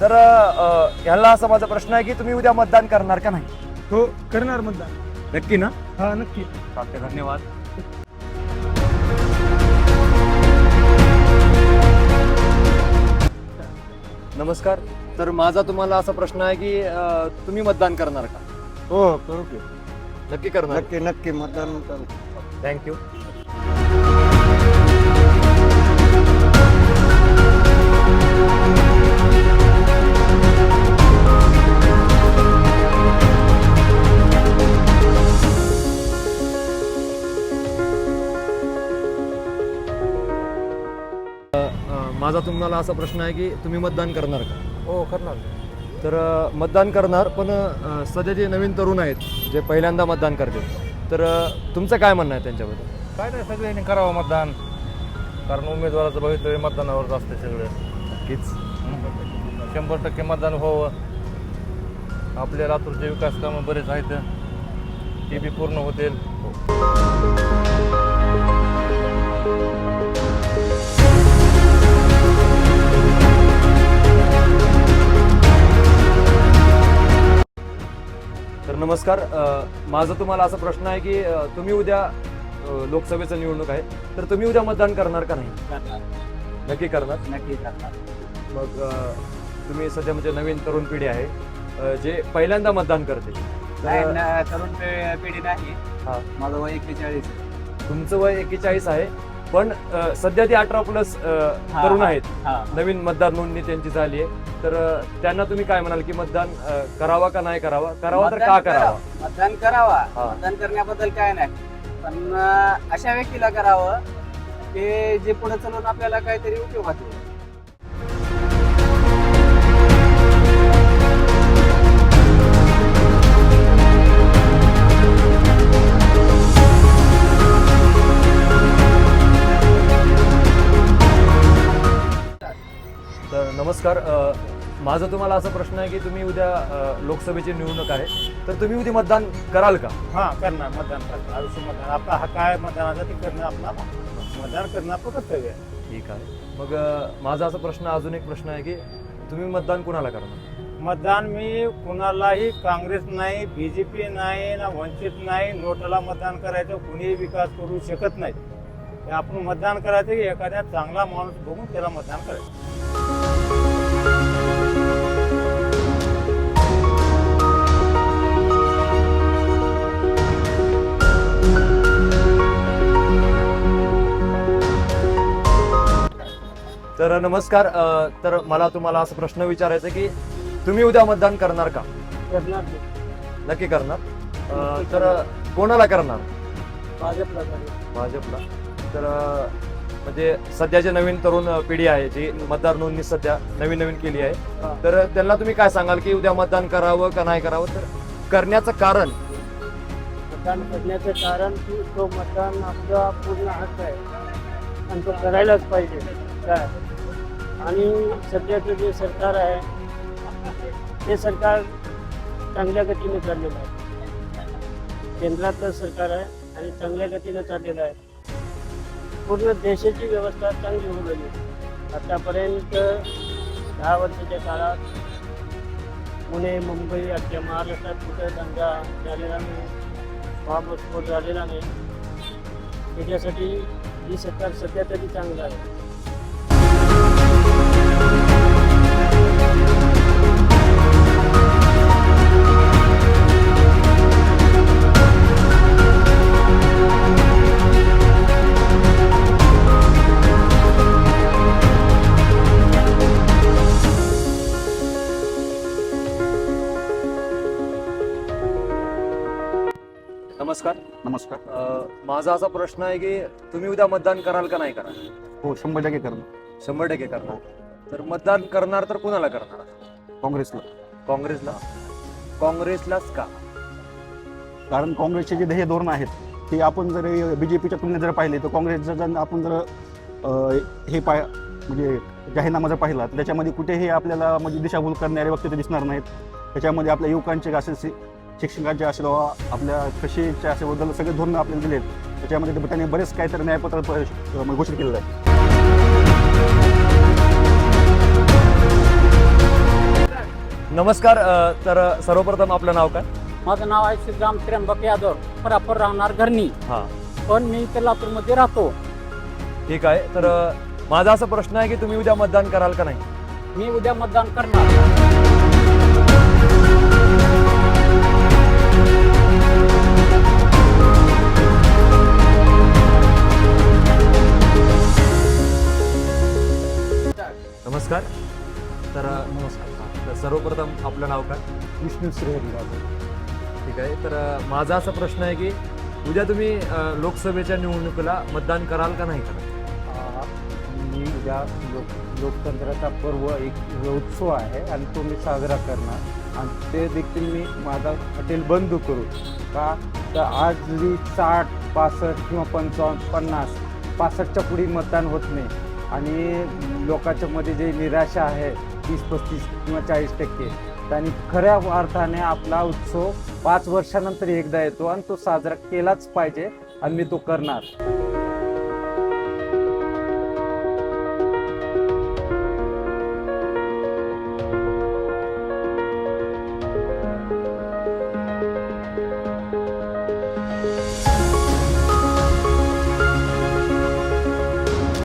तर अ, ह्याला असा माझा प्रश्न आहे की तुम्ही उद्या मतदान करणार का नाही? हो करणार मतदान. नक्की ना? हा नक्की. चालते धन्यवाद. नमस्कार. तर माझा तुम्हाला असा प्रश्न आहे की अ, तुम्ही मतदान करणार का? हो करू की. नक्की करणार. नक्की नक्की मतदान करू. थँक्यू माझा तुम्हाला असा प्रश्न आहे की तुम्ही मतदान करणार का? हो करणार. तर अ, मतदान करणार पण अ, सध्या जे नवीन तरुण आहेत जे पहिल्यांदा मतदान करतील तर अ, तुमचं काय म्हणणं आहे त्यांच्याबद्दल? काय नाही सगळ्यांनी करावं मतदान. कारण उमेदवाराचं भवितव्य मतदानावरच असते सगळं. नक्कीच. शंभर टक्के मतदान व्हावं. आपल्या लातूरचे विकास कामं बरेच आहेत. ते बी पूर्ण होतील. नमस्कार. माझा तुम्हाला असा प्रश्न आहे की तुम्ही उद्या लोकसभेचं निवडणूक आहे तर तुम्ही उद्या मतदान करणार का नाही? नक्की करणार? नक्की करणार. मग तुम्ही सध्या म्हणजे नवीन तरुण पिढी आहे जे पहिल्यांदा मतदान करते. तर तरुण पिढी नाही. हा. माझं वय एक्केचाळीस तुमचं वय एकेचाळीस आहे. पण सध्या ते अठरा प्लस तरुण आहेत. नवीन मतदार नोंदणी त्यांची झाली आहे. तर त्यांना तुम्ही काय म्हणाल की मतदान करावा का नाही करावा? करावा तर का करावा? मतदान करावा. मतदान करण्याबद्दल काय नाही. पण अशा व्यक्तीला करावं की जे पुढे चालून आपल्याला काहीतरी उपयोगात येईल. माझा तुम्हाला असा प्रश्न आहे की तुम्ही उद्या अ, लोकसभेची निवडणूक आहे तर तुम्ही उद्या मतदान कराल का? हा करणार मतदान करणार. आयुष्य मतदान आपला हक्क आहे मतदानाचा ते करणं आपला मतदान करणं आपलं कर्तव्य आहे. ठीक आहे. मग अ, माझा असा प्रश्न अजून एक प्रश्न आहे की तुम्ही मतदान कुणाला करणार? मतदान मी कुणालाही काँग्रेस नाही बीजेपी नाही ना वंचित नाही नोटाला मतदान करायचं कुणीही विकास करू शकत नाही. ते आपण मतदान करायचं की एखाद्या चांगला माणूस बघून त्याला मतदान करायचं. तर नमस्कार अ, तर मला तुम्हाला असा प्रश्न विचारायचा की तुम्ही उद्या मतदान करणार का? करणार नक्की करणार. अ, तर कोणाला करणार? भाजपला भाजपला. तर अ, म्हणजे सध्या जे नवीन तरुण पिढी आहे जी मतदार नोंदणी सध्या नवीन नवीन केली. आहे तर त्यांना तुम्ही काय सांगाल की उद्या मतदान करावं का नाही करावं? तर करण्याचं कारण? मतदान करण्याचं कारण की तो मतदान आपला पूर्ण हक्क आहे. आणि तो करायलाच पाहिजे. काय? आणि सध्याचं जे सरकार आहे ते सरकार चांगल्या गतीने चाललेलं आहे. केंद्रातलं सरकार आहे आणि चांगल्या गतीने चाललेलं आहे. पूर्ण देशाची व्यवस्था चांगली होऊन गेली आतापर्यंत दहा वर्षाच्या काळात पुणे मुंबई अख्ख्या महाराष्ट्रात कुठं दंगा झालेला नाही बॉम्बस्फोट झालेला नाही. त्याच्यासाठी ही सरकार सध्या तरी चांगलं आहे. नमस्कार. अ, माझा असा प्रश्न आहे की तुम्ही उद्या मतदान कराल का नाही कराल? हो शंभर टक्के करणं शंभर टक्के करणार. तर मतदान करणार तर कुणाला करणार? काँग्रेसला. काँग्रेसला. काँग्रेसलाच का? कारण काँग्रेसचे जे ध्येय धोरण आहेत ते आपण जर बीजेपीच्या तुलनेत जर पाहिले तर काँग्रेसचं जर आपण जर अं, हे पाय म्हणजे जाहीरनामा जर पाहिला तर त्याच्यामध्ये कुठेही आपल्याला म्हणजे दिशाभूल करणारे वक्ते दिसणार नाहीत. त्याच्यामध्ये आपल्या युवकांचे असेल शि- शिक्षकांचे असेल आपल्या कृषीच्या असेल बद्दल सगळे धोरणं आपल्याला दिलेत. त्याच्यामध्ये त्यांनी बरेच काहीतरी न्यायपत्र घोषित केलेलं आहे. नमस्कार अ, तर सर्वप्रथम आपलं नाव काय? माझं नाव आहे श्रीराम त्र्यंबक यादव प्रॉपर राहणार घरणी. हा. पण मी इथे लातूरमध्ये राहतो. ठीक आहे तर अ, माझा असा प्रश्न आहे की तुम्ही उद्या मतदान कराल का नाही? मी उद्या मतदान करणार. सर्वप्रथम आपलं नाव काय? विष्णू श्रीहरी ठीक आहे तर माझा असा प्रश्न आहे की उद्या तुम्ही लोकसभेच्या निवडणुकीला मतदान कराल का नाही कराल मी उद्या लोक लोकतंत्राचा पर्व एक उत्सव आहे आणि तो मी साजरा करणार. आणि ते देखील मी माझा हॉटेल बंद करू. का? तर आज जरी साठ पासष्ट किंवा पंचावन्न पन्नास पासष्टच्या पुढे मतदान होत नाही. आणि लोकांच्या मध्ये जे निराशा आहे तीस पस्तीस किंवा चाळीस टक्के. आणि खऱ्या अर्थाने आपला उत्सव पाच वर्षानंतर एकदा येतो आणि तो साजरा केलाच पाहिजे आणि मी तो करणार.